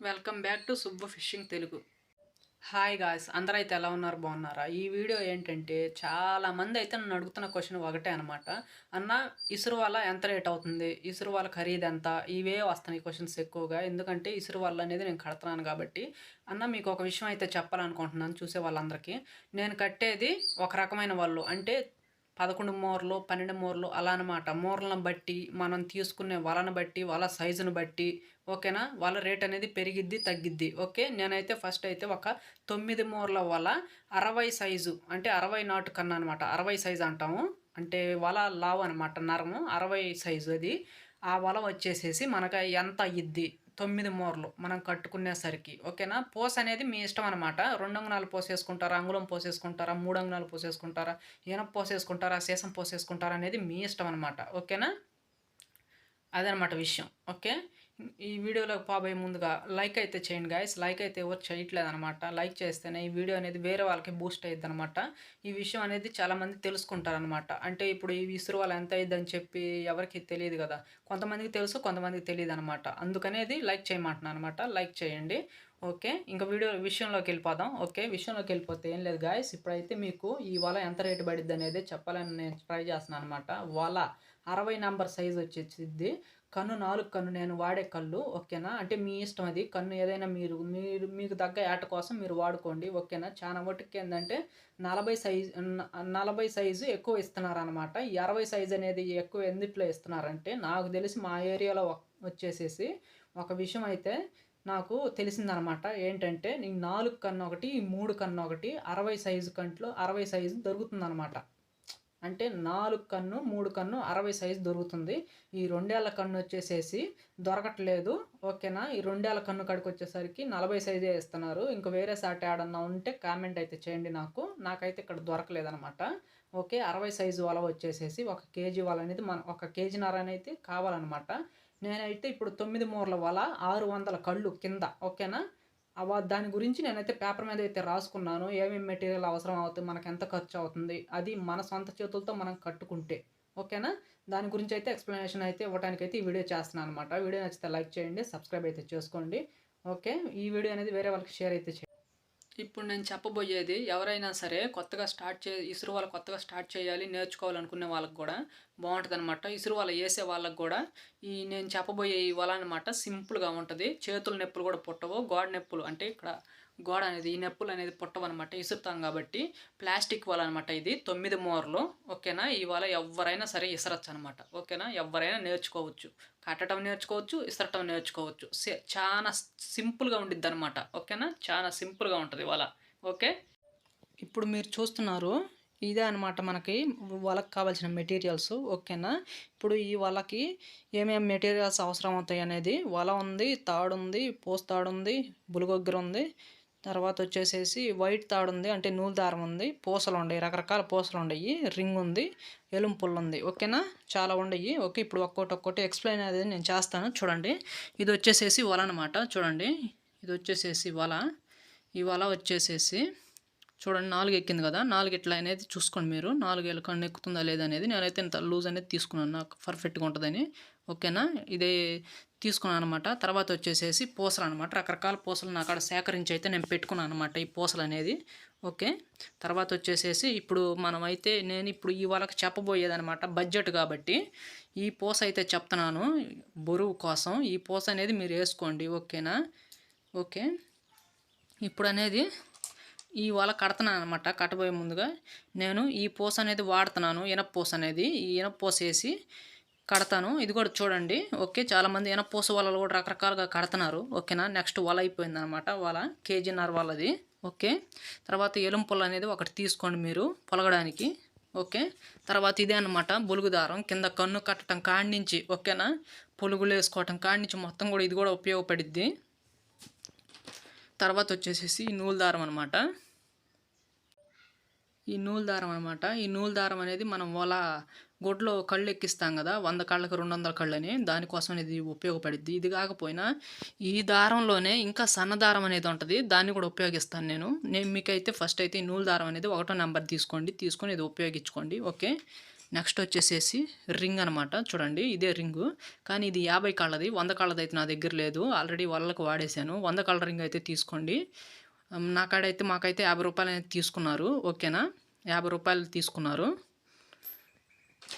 Welcome back to Subbu fishing Telugu. Hi guys అందరూ అయితే ఎలా ఉన్నారు? బాగున్నారా? ఈ వీడియో ఏంటంటే చాలా మంది అయితే నన్ను అడుగుతున్న క్వశ్చన్ ఒకటే అనమాట అన్న ఇసురు వల్ల ఎంత రేట్ అవుతుంది? ఇసురు వాళ్ళ ఖరీదు ఎంత? ఇవే వస్తున్నాయి క్వశ్చన్స్ ఎక్కువగా. ఎందుకంటే ఇసురు వల్ల అనేది నేను కడుతున్నాను కాబట్టి. అన్న మీకు ఒక విషయం అయితే చెప్పాలనుకుంటున్నాను చూసే వాళ్ళందరికీ. నేను కట్టేది ఒక రకమైన వాళ్ళు. అంటే పదకొండు మూరలు పన్నెండు మూరలు అలా అనమాట మూరలను బట్టి మనం తీసుకునే వలను బట్టి వల సైజును బట్టి ఓకేనా? వాళ్ళ రేట్ అనేది పెరిగిద్ది తగ్గిద్ది. ఓకే? నేనైతే ఫస్ట్ అయితే ఒక తొమ్మిది మూరల వల అరవై సైజు అంటే అరవై నాటు కన్నా అనమాట అరవై సైజు అంటాము. అంటే వల లావు అనమాట నరము. అరవై సైజు అది. ఆ వల వచ్చేసేసి మనకు ఎంత అయ్యిద్ది తొమ్మిది మూరలు మనం కట్టుకునేసరికి. ఓకేనా? పోస్ అనేది మీ ఇష్టం అనమాట రెండు అంగుణాలు పోసేసుకుంటారా అంగుళం పోసేసుకుంటారా మూడు అంగుణాలు పోసేసుకుంటారా ఈనప పోసేసుకుంటారా సీసం పోసేసుకుంటారా అనేది మీ ఇష్టం అనమాట ఓకేనా? అదనమాట విషయం. ఓకే? ఈ వీడియోలోకి పోబోయే ముందుగా లైక్ అయితే చేయండి గాయస్ లైక్ అయితే ఎవరు చేయట్లేదు అనమాట లైక్ చేస్తేనే ఈ వీడియో అనేది వేరే వాళ్ళకి బూస్ట్ అయ్యిద్ది అనమాట ఈ విషయం అనేది చాలామంది తెలుసుకుంటారనమాట అంటే ఇప్పుడు ఈ విసురు వాళ్ళు ఎంత అయ్యిద్దని చెప్పి ఎవరికి తెలియదు కదా. కొంతమందికి తెలుసు కొంతమందికి తెలియదు అనమాట అందుకనేది లైక్ చేయమంటున్నాను అనమాట లైక్ చేయండి. ఓకే? ఇంకా వీడియో విషయంలోకి వెళ్ళిపోదాం. ఓకే? విషయంలోకి వెళ్ళిపోతే ఏం లేదు గాయస్ ఇప్పుడైతే మీకు ఈ వల ఎంత రేటు పడిద్ది అనేది చెప్పాలని నేను ట్రై చేస్తున్నాను అనమాట వల అరవై నెంబర్ సైజ్ వచ్చేసిద్ది. కన్ను నాలుగు కన్ను నేను వాడే కళ్ళు ఓకేనా? అంటే మీ ఇష్టం అది. కన్ను ఏదైనా మీరు మీరు మీకు తగ్గ ఏట కోసం మీరు వాడుకోండి ఓకేనా? చాలా మటుకు ఏంటంటే నలభై సైజు నలభై సైజు ఎక్కువ ఇస్తున్నారు అనమాట ఈ అరవై సైజు అనేది ఎక్కువ ఎందుట్లో ఇస్తున్నారంటే నాకు తెలిసి మా ఏరియాలో వచ్చేసేసి ఒక విషయం అయితే నాకు తెలిసిందనమాట ఏంటంటే నీకు నాలుగు కన్ను ఒకటి మూడు కన్ను ఒకటి అరవై సైజు కంట్లో అరవై సైజు దొరుకుతుందనమాట అంటే నాలుగు కన్ను మూడు కన్ను అరవై సైజు దొరుకుతుంది. ఈ రెండేళ్ళ కన్ను వచ్చేసేసి దొరకట్లేదు. ఓకేనా? ఈ రెండేళ్ళ కన్ను కాడికి వచ్చేసరికి నలభై సైజే ఇస్తున్నారు. ఇంకా వేరే సాట్ ఏడన్నా ఉంటే కామెంట్ అయితే చేయండి నాకు. నాకైతే ఇక్కడ దొరకలేదనమాట ఓకే అరవై సైజు వల వచ్చేసేసి ఒక కేజీ వల అనేది మన ఒక కేజీన్నర అనేది కావాలన్నమాట. నేనైతే ఇప్పుడు తొమ్మిది మూరల వల ఆరు వందల కళ్ళు కింద ఓకేనా? దాని గురించి నేనైతే పేపర్ మీద అయితే రాసుకున్నాను. ఏమేమి మెటీరియల్ అవసరం అవుతుంది మనకు ఎంత ఖర్చు అవుతుంది అది మన సొంత చేతులతో మనం కట్టుకుంటే ఓకేనా? దాని గురించి అయితే ఎక్స్ప్లెనేషన్ అయితే ఇవ్వడానికి అయితే ఈ వీడియో చేస్తున్నాను అనమాట వీడియో నచ్చితే లైక్ చేయండి సబ్స్క్రైబ్ అయితే చేసుకోండి ఓకే? ఈ వీడియో అనేది వేరే వాళ్ళకి షేర్ అయితే చేయండి. ఇప్పుడు నేను చెప్పబోయేది ఎవరైనా సరే కొత్తగా స్టార్ట్ చే ఇసురు వాళ్ళు కొత్తగా స్టార్ట్ చేయాలి నేర్చుకోవాలనుకునే వాళ్ళకి కూడా బాగుంటుంది అనమాట ఇసురు వాళ్ళు వేసే వాళ్ళకి కూడా ఈ నేను చెప్పబోయే ఈ వల అనమాట సింపుల్గా ఉంటుంది. చేతుల నొప్పులు కూడా పుట్టవు గోడ నొప్పులు అంటే ఇక్కడ గోడ అనేది ఈ నొప్పులు అనేది పుట్టవన్నమాట. ఇసురుతాం కాబట్టి ప్లాస్టిక్ వల అనమాట ఇది. తొమ్మిది మోర్లు ఓకేనా? ఈ వల ఎవరైనా సరే ఇసరచ్చు అనమాట ఓకేనా? ఎవరైనా నేర్చుకోవచ్చు. కట్టడం నేర్చుకోవచ్చు ఇసరటం నేర్చుకోవచ్చు. చాలా సింపుల్గా ఉండిద్ది అనమాట ఓకేనా? చాలా సింపుల్గా ఉంటుంది వల ఓకే? ఇప్పుడు మీరు చూస్తున్నారు ఇదే అనమాట మనకి వాళ్ళకి కావాల్సిన మెటీరియల్స్. ఓకేనా? ఇప్పుడు ఈ వలకి ఏమేమి మెటీరియల్స్ అవసరం అవుతాయి అనేది వల ఉంది తాడు ఉంది పోస్ తాడు ఉంది బులుగొగ్గర ఉంది తర్వాత వచ్చేసేసి వైట్ తాడు ఉంది అంటే నూలు దారం ఉంది పూసలు ఉండయి రకరకాల పూసలు ఉండయి రింగ్ ఉంది ఎలుంపుల్ ఉంది ఓకేనా? చాలా ఉండయి. ఓకే ఇప్పుడు ఒక్కోటి ఒక్కోటి ఎక్స్ప్లెయిన్ అనేది నేను చేస్తాను. చూడండి. ఇది వచ్చేసేసి వల అనమాట చూడండి. ఇది వచ్చేసేసి వల. ఈ వల వచ్చేసేసి చూడండి నాలుగు ఎక్కింది కదా నాలుగు ఎట్లా అనేది చూసుకోండి మీరు. నాలుగు ఏళ్ళ ఎక్కుతుందా లేదా అనేది నేనైతే ఇంత లూజ్ అనేది తీసుకున్నాను నాకు పర్ఫెక్ట్గా ఉంటుందని. ఓకేనా? ఇదే తీసుకున్నాను అనమాట. తర్వాత వచ్చేసేసి పూసలు అనమాట. రకరకాల పూసలు నా అక్కడ సేకరించి అయితే నేను పెట్టుకున్నాను అనమాట ఈ పూసలు అనేది. ఓకే? తర్వాత వచ్చేసేసి ఇప్పుడు మనమైతే నేను ఇప్పుడు ఈ వాళ్ళకి చెప్పబోయేదనమాట బడ్జెట్ కాబట్టి ఈ పూస అయితే చెప్తున్నాను బరువు కోసం. ఈ పూస అనేది మీరు వేసుకోండి. ఓకేనా? ఓకే? ఇప్పుడు అనేది ఈ వల కడుతున్నాను అనమాట కట్టబోయే ముందుగా. నేను ఈ పూస అనేది వాడుతున్నాను ఇనప పూస అనేది. ఈ ఇనప పూస వేసి కడతాను. ఇది కూడా చూడండి. ఓకే చాలామంది ఇనప పూస వలలు కూడా రకరకాలుగా కడుతున్నారు. ఓకేనా? నెక్స్ట్ వల అయిపోయింది అనమాట వల. కేజీన్నర వలది. ఓకే. తర్వాత ఎలుంపుల్ అనేది ఒకటి తీసుకోండి మీరు పొలగడానికి. ఓకే. తర్వాత ఇదే అనమాట బొలుగు దారం కింద కన్ను కట్టడం కాడి నుంచి ఓకేనా? పొలుగులు వేసుకోవటం కాడి నుంచి మొత్తం కూడా ఇది కూడా ఉపయోగపడిద్ది. తర్వాత వచ్చేసేసి ఈ నూలు దారం అనమాట ఈ నూలు దారం అనమాట ఈ నూలు దారం అనేది మనం వల గొడ్లో కళ్ళు ఎక్కిస్తాం కదా వంద కళ్ళకి రెండు వందల కళ్ళని దానికోసం ఇది ఉపయోగపడిద్ది. ఇది కాకపోయినా ఈ దారంలోనే ఇంకా సన్న దారం అనేది ఉంటుంది. దాన్ని కూడా ఉపయోగిస్తాను నేను. నేను మీకైతే ఫస్ట్ అయితే ఈ నూలు దారం అనేది ఒకటో నెంబర్ తీసుకోండి. తీసుకొని ఇది ఉపయోగించుకోండి. ఓకే? నెక్స్ట్ వచ్చేసేసి రింగ్ అనమాట చూడండి ఇదే రింగు. కానీ ఇది యాభై కాళ్ళది వంద కాళ్ళది అయితే నా దగ్గర లేదు. ఆల్రెడీ వాళ్ళకు వాడేశాను. వంద కాళ్ళ రింగ్ అయితే తీసుకోండి. నా కాడ అయితే మాకైతే యాభై రూపాయలు అనేది తీసుకున్నారు ఓకేనా? యాభై రూపాయలు తీసుకున్నారు.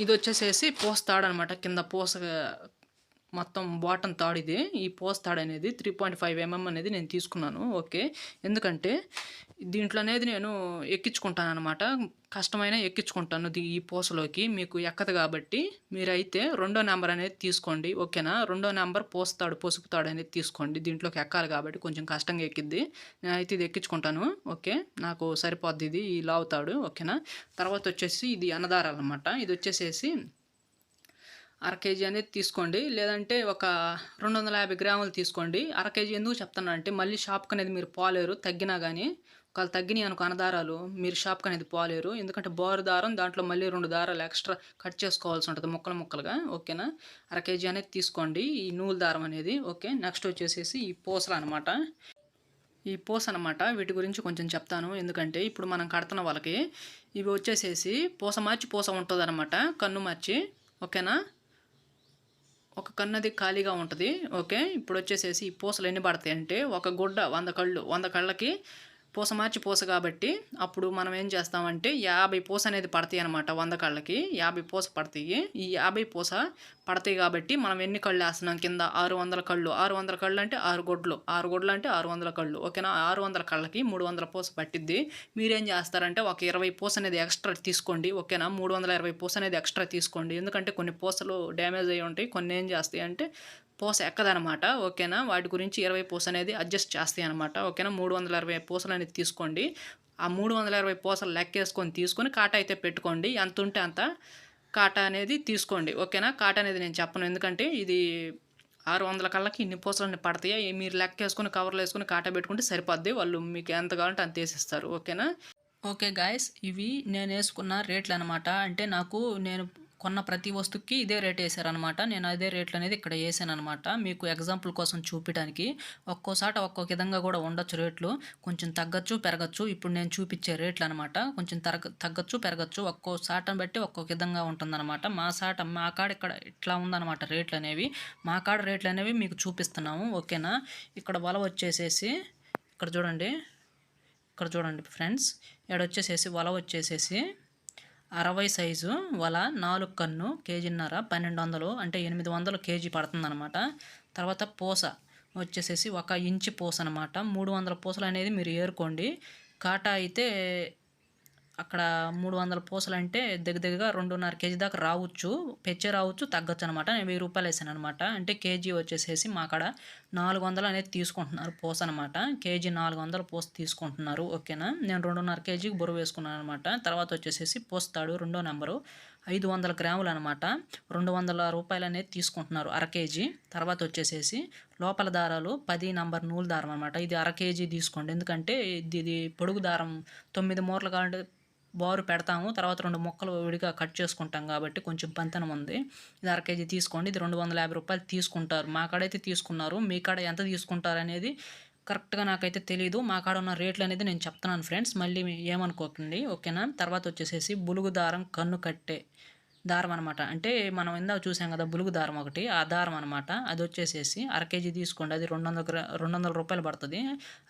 ఇది వచ్చేసేసి పోస్తాడనమాట కింద పోస మొత్తం బాటం తాడు ఇది. ఈ పోస్ తాడు అనేది త్రీ పాయింట్ ఫైవ్ ఎంఎం అనేది నేను తీసుకున్నాను. ఓకే. ఎందుకంటే దీంట్లో అనేది నేను ఎక్కించుకుంటాను అనమాట కష్టమైన ఎక్కించుకుంటాను దీ- ఈ పోసలోకి మీకు ఎక్కదు కాబట్టి మీరైతే రెండో నెంబర్ అనేది తీసుకోండి. ఓకేనా? రెండో నెంబర్ పోస్తాడు పసుపు తాడు అనేది తీసుకోండి. దీంట్లోకి ఎక్కాలి కాబట్టి కొంచెం కష్టంగా ఎక్కిద్ది. నేనైతే ఇది ఎక్కించుకుంటాను. ఓకే. నాకు సరిపోద్ది ఇది ఈ లావుతాడు ఓకేనా? తర్వాత వచ్చేసి ఇది అన్నదారాలు అనమాట ఇది వచ్చేసేసి అర కేజీ అనేది తీసుకోండి. లేదంటే ఒక రెండు వందల యాభై గ్రాములు తీసుకోండి. అర కేజీ ఎందుకు చెప్తాను అంటే మళ్ళీ షాప్కి అనేది మీరు పోలేరు. తగ్గినా కానీ ఒకవేళ తగ్గినాయి అనుకో అనదారాలు మీరు షాప్కి అనేది పోలేరు. ఎందుకంటే బోరు దారం దాంట్లో మళ్ళీ రెండు దారాలు ఎక్స్ట్రా కట్ చేసుకోవాల్సి ఉంటుంది ముక్కలు ముక్కలుగా. ఓకేనా? అర కేజీ అనేది తీసుకోండి. ఈ నూలు దారం అనేది. ఓకే? నెక్స్ట్ వచ్చేసేసి ఈ పూసలు అనమాట ఈ పూస అనమాట వీటి గురించి కొంచెం చెప్తాను. ఎందుకంటే ఇప్పుడు మనం కడుతున్న వాళ్ళకి ఇవి వచ్చేసేసి పూస మార్చి పూస ఉంటుంది కన్ను మార్చి. ఓకేనా? ఒక కన్నది ఖాళీగా ఉంటుంది ఓకే? ఇప్పుడు వచ్చేసేసి ఈ పూసలు ఎన్ని పడతాయి అంటే ఒక గుడ్డ వంద కళ్ళు వంద కళ్ళకి పూస మార్చి పూస కాబట్టి అప్పుడు మనం ఏం చేస్తామంటే యాభై పూస అనేది పడతాయి అనమాట వంద కళ్ళకి. యాభై పూస పడతాయి. ఈ యాభై పూస పడతాయి కాబట్టి మనం ఎన్ని కళ్ళు వేస్తున్నాం? కింద ఆరు వందల కళ్ళు. ఆరు వందల కళ్ళు అంటే ఆరు గొడ్లు. ఆరు గొడ్లు అంటే ఆరు వందల కళ్ళు. ఓకేనా? ఆరు వందల కళ్ళకి మూడు వందల పూస పట్టిద్ది. మీరేం చేస్తారంటే ఒక ఇరవై పూస అనేది ఎక్స్ట్రా తీసుకోండి. ఓకేనా? మూడు వందల ఇరవై పూస అనేది ఎక్స్ట్రా తీసుకోండి. ఎందుకంటే కొన్ని పూసలు డ్యామేజ్ అయ్యి ఉంటాయి. కొన్ని ఏం చేస్తాయి అంటే పూస ఎక్కదనమాట ఓకేనా? వాటి గురించి ఇరవై పూస అనేది అడ్జస్ట్ చేస్తాయి అనమాట ఓకేనా? మూడు వందల ఇరవై పూసలు అనేది తీసుకోండి. ఆ మూడు వందల ఇరవై పూసలు లెక్కేసుకొని తీసుకొని కాటా అయితే పెట్టుకోండి. ఎంత ఉంటే అంత కాటా అనేది తీసుకోండి ఓకేనా? కాటా అనేది నేను చెప్పను ఎందుకంటే ఇది ఆరు వందల కళ్ళకి ఇన్ని పూసలు పడతాయి? మీరు లెక్క వేసుకొని కవర్లు వేసుకొని కాటా పెట్టుకుంటే సరిపోద్ది. వాళ్ళు మీకు ఎంత కావాలంటే అంత వేసిస్తారు ఓకేనా? ఓకే గాయస్ ఇవి నేను వేసుకున్న రేట్లు అనమాట అంటే నాకు నేను కొన్న ప్రతి వస్తువుకి ఇదే రేట్ వేసారనమాట నేను అదే రేట్లు అనేది ఇక్కడ వేసాను అనమాట మీకు ఎగ్జాంపుల్ కోసం చూపించడానికి ఒక్కోసాట ఒక్కో విధంగా కూడా ఉండొచ్చు రేట్లు. కొంచెం తగ్గచ్చు పెరగచ్చు. ఇప్పుడు నేను చూపించే రేట్లు అనమాట కొంచెం తరగ తగ్గచ్చు పెరగచ్చు. ఒక్కో సాటను బట్టి ఒక్కో విధంగా ఉంటుందన్నమాట. మా సాట మా కాడ ఇక్కడ ఇట్లా ఉందన్నమాట రేట్లు అనేవి. మా కాడ రేట్లు అనేవి మీకు చూపిస్తున్నాము. ఓకేనా? ఇక్కడ వల వచ్చేసేసి ఇక్కడ చూడండి. ఇక్కడ చూడండి ఫ్రెండ్స్. ఇక్కడ వచ్చేసేసి వల వచ్చేసేసి అరవై సైజు వల నాలుగు కన్ను కేజీన్నర పన్నెండు వందలు అంటే ఎనిమిది వందలు కేజీ పడుతుందన్నమాట. తర్వాత పూస వచ్చేసేసి ఒక ఇంచు పూస అనమాట మూడు వందల పూసలు అనేది మీరు ఏరుకోండి. కాటా అయితే అక్కడ మూడు వందల పూసలు అంటే దగ్గర దగ్గరగా రెండున్నర కేజీ దాకా రావచ్చు. పెచ్చే రావచ్చు తగ్గచ్చు అనమాట నేను వెయ్యి రూపాయలు వేసాను అనమాట అంటే కేజీ వచ్చేసేసి మా కాడ నాలుగు వందలు అనేది తీసుకుంటున్నారు పూస అనమాట కేజీ నాలుగు వందల పూస తీసుకుంటున్నారు. ఓకేనా? నేను రెండున్నర కేజీకి బరువు వేసుకున్నాను అనమాట తర్వాత వచ్చేసేసి పోస్తాడు రెండో నెంబరు. ఐదు వందల గ్రాములు అనమాట రెండు వందల రూపాయలు అనేది తీసుకుంటున్నారు అర కేజీ. తర్వాత వచ్చేసేసి లోపల దారాలు పది నంబర్ నూలు దారం అనమాట. ఇది అర కేజీ తీసుకోండి. ఎందుకంటే ఇది ఇది పొడుగు దారం. తొమ్మిది మూరలు కావాలంటే బారు పెడతాము తర్వాత రెండు ముక్కలు విడిగా కట్ చేసుకుంటాం కాబట్టి కొంచెం పంతనం ఉంది. ఇది అర కేజీ తీసుకోండి ఇది రెండు వందల యాభై రూపాయలు తీసుకుంటారు. మా కాడైతే తీసుకున్నారు. మీ కాడ ఎంత తీసుకుంటారు అనేది కరెక్ట్గా నాకైతే తెలియదు మా కాడ ఉన్న రేట్లు అనేది నేను చెప్తున్నాను ఫ్రెండ్స్. మళ్ళీ ఏమనుకోకండి ఓకేనా? తర్వాత వచ్చేసేసి బులుగు దారం కన్ను కట్టే దారం అనమాట అంటే మనం ఇందాక చూసాం కదా బులుగు దారం ఒకటి. ఆ దారం అనమాట అది వచ్చేసేసి అర కేజీ తీసుకోండి. అది రెండు వందల రెండు వందల రూపాయలు పడుతుంది.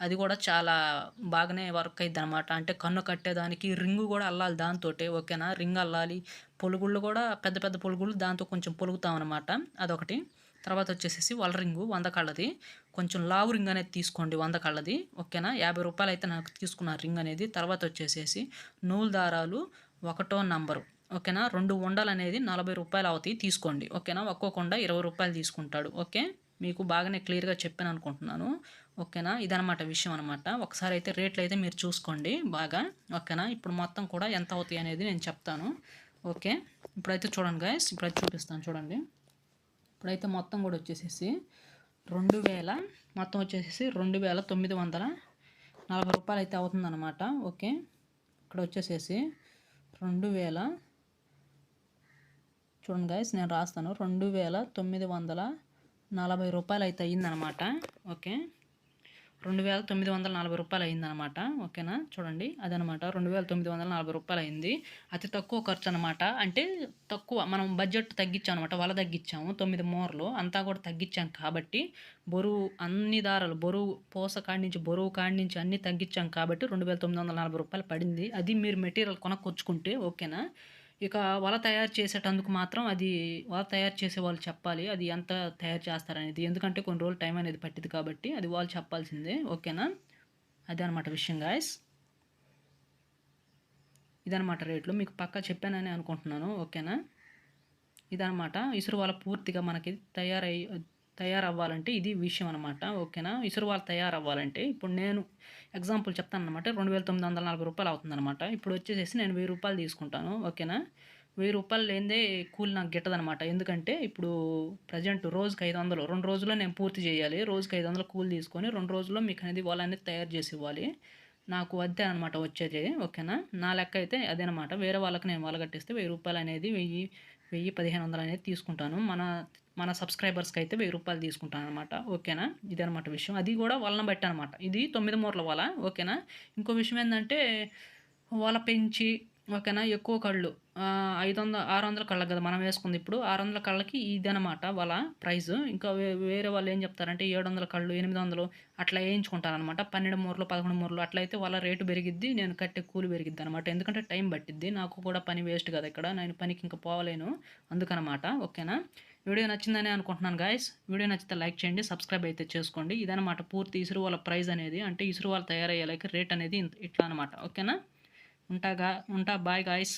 అది కూడా చాలా బాగానే వర్క్ అయింది అనమాట అంటే కన్ను కట్టేదానికి రింగు కూడా అల్లాలి దాంతో ఓకేనా? రింగ్ అల్లాలి. పొలుగుళ్ళు కూడా పెద్ద పెద్ద పొలుగుళ్ళు దాంతో కొంచెం పొలుగుతాం అనమాట అదొకటి. తర్వాత వచ్చేసేసి వల రింగు వంద కళ్ళది. కొంచెం లావు రింగ్ అనేది తీసుకోండి వంద కళ్ళది. ఓకేనా? యాభై రూపాయలు అయితే నాకు తీసుకున్న రింగ్ అనేది. తర్వాత వచ్చేసేసి నూలు దారాలు ఒకటో నంబరు. ఓకేనా? రెండు ఉండలు అనేది నలభై రూపాయలు అవుతాయి తీసుకోండి. ఓకేనా? ఒక్కొక్క ఉండ ఇరవై రూపాయలు తీసుకుంటాడు. ఓకే? మీకు బాగానే క్లియర్గా చెప్పాను అనుకుంటున్నాను. ఓకేనా? ఇదనమాట విషయం అనమాట ఒకసారి అయితే రేట్లు అయితే మీరు చూసుకోండి బాగా. ఓకేనా? ఇప్పుడు మొత్తం కూడా ఎంత అవుతాయి అనేది నేను చెప్తాను. ఓకే? ఇప్పుడైతే చూడండి గాయస్ ఇప్పుడైతే చూపిస్తాను చూడండి. ఇప్పుడైతే మొత్తం కూడా వచ్చేసేసి రెండు వేల మొత్తం వచ్చేసేసి రెండు వేల తొమ్మిది వందల నలభై రూపాయలు అయితే అవుతుందన్నమాట. ఓకే? ఇక్కడ వచ్చేసేసి రెండు వేల చూడండి గాయస్ నేను రాస్తాను. రెండు వేల తొమ్మిది వందల నలభై రూపాయలు అయితే అయ్యిందనమాట. ఓకే. రెండు వేల తొమ్మిది వందల నలభై రూపాయలు అయిందనమాట ఓకేనా? చూడండి. అదనమాట. రెండు వేల తొమ్మిది వందల నలభై రూపాయలు అయింది అతి తక్కువ ఖర్చు అనమాట అంటే తక్కువ మనం బడ్జెట్ తగ్గించాం అనమాట వల తగ్గించాము. తొమ్మిది మూరలు. అంతా కూడా తగ్గించాం కాబట్టి బరువు అన్ని దారాలు బరువు పూస కాడి నుంచి బరువు కాడి నుంచి అన్నీ తగ్గించాం కాబట్టి రెండు వేల తొమ్మిది వందల నలభై రూపాయలు పడింది. అది మీరు మెటీరియల్ కొనకొచ్చుకుంటే ఓకేనా? ఇక వల తయారు చేసేటందుకు మాత్రం అది వల తయారు చేసే వాళ్ళు చెప్పాలి. అది ఎంత తయారు చేస్తారనేది. ఎందుకంటే కొన్ని రోజులు టైం అనేది పట్టింది కాబట్టి అది వాళ్ళు చెప్పాల్సిందే. ఓకేనా? అదే అనమాట విషయం గాయస్ ఇదనమాట రేట్లు. మీకు పక్కా చెప్పానని అనుకుంటున్నాను. ఓకేనా? ఇదనమాట. ఇసురు వాళ్ళ పూర్తిగా మనకి తయారై తయారవ్వాలంటే ఇది విషయం అనమాట ఓకేనా? ఇసురు వాళ్ళు తయారవ్వాలంటే ఇప్పుడు నేను ఎగ్జాంపుల్ చెప్తాను అనమాట రెండు వేల తొమ్మిది వందల నలభై రూపాయలు అవుతుందన్నమాట. ఇప్పుడు వచ్చేసేసి నేను వెయ్యి రూపాయలు తీసుకుంటాను. ఓకేనా? వెయ్యి రూపాయలు లేనిదే కూలి నాకు గిట్టదనమాట ఎందుకంటే ఇప్పుడు ప్రజెంట్ రోజుకి ఐదు వందలు రెండు రోజుల్లో నేను పూర్తి చేయాలి. రోజుకి ఐదు వందలు కూలి తీసుకొని రెండు రోజుల్లో మీకు అనేది వాళ్ళ అనేది తయారు చేసి ఇవ్వాలి. నాకు అదే అనమాట వచ్చేది. ఓకేనా? నా లెక్క అయితే అదేనమాట వేరే వాళ్ళకి నేను వాళ్ళ కట్టిస్తే వెయ్యి రూపాయలు అనేది వెయ్యి వెయ్యి పదిహేను వందలు అనేది తీసుకుంటాను. మన మన సబ్స్క్రైబర్స్కి అయితే వెయ్యి రూపాయలు తీసుకుంటాను అనమాట ఓకేనా? ఇది అనమాట విషయం. అది కూడా వాళ్ళని బట్టి అనమాట ఇది తొమ్మిది మూరల వల ఓకేనా? ఇంకో విషయం ఏంటంటే వల పెంచి ఓకేనా? ఎక్కువ కళ్ళు. ఐదు వందల ఆరు వందల కళ్ళకి కదా మనం వేసుకుంది ఇప్పుడు. ఆరు వందల కళ్ళకి ఇదనమాట వాళ్ళ ప్రైస్ ఇంకా వే- వేరే వాళ్ళు ఏం చెప్తారంటే ఏడు వందల కళ్ళు ఎనిమిది వందలు అట్లా వేయించుకుంటారనమాట పన్నెండు మూరలు పదకొండు మూరలు అట్లా అయితే వాళ్ళ రేటు పెరిగిద్ది నేను కట్టే కూలి పెరిగిద్ది అనమాట ఎందుకంటే టైం పట్టిద్ది. నాకు కూడా పని వేస్ట్ కదా ఇక్కడ. నేను పనికి ఇంకా పోవలేను అందుకనమాట ఓకేనా? వీడియో నచ్చిందని అనుకుంటున్నాను గాయస్ వీడియో నచ్చితే లైక్ చేయండి సబ్స్క్రైబ్ అయితే చేసుకోండి. ఇదనమాట పూర్తి ఇసురు వాళ్ళ ప్రైజ్ అనేది. అంటే ఇసురు వాళ్ళు తయారయ్యేలాకి రేట్ అనేది ఇంత- ఇట్లా అనమాట ఓకేనా? ఉంటాగా ఉంటా బాయ్ గాయస్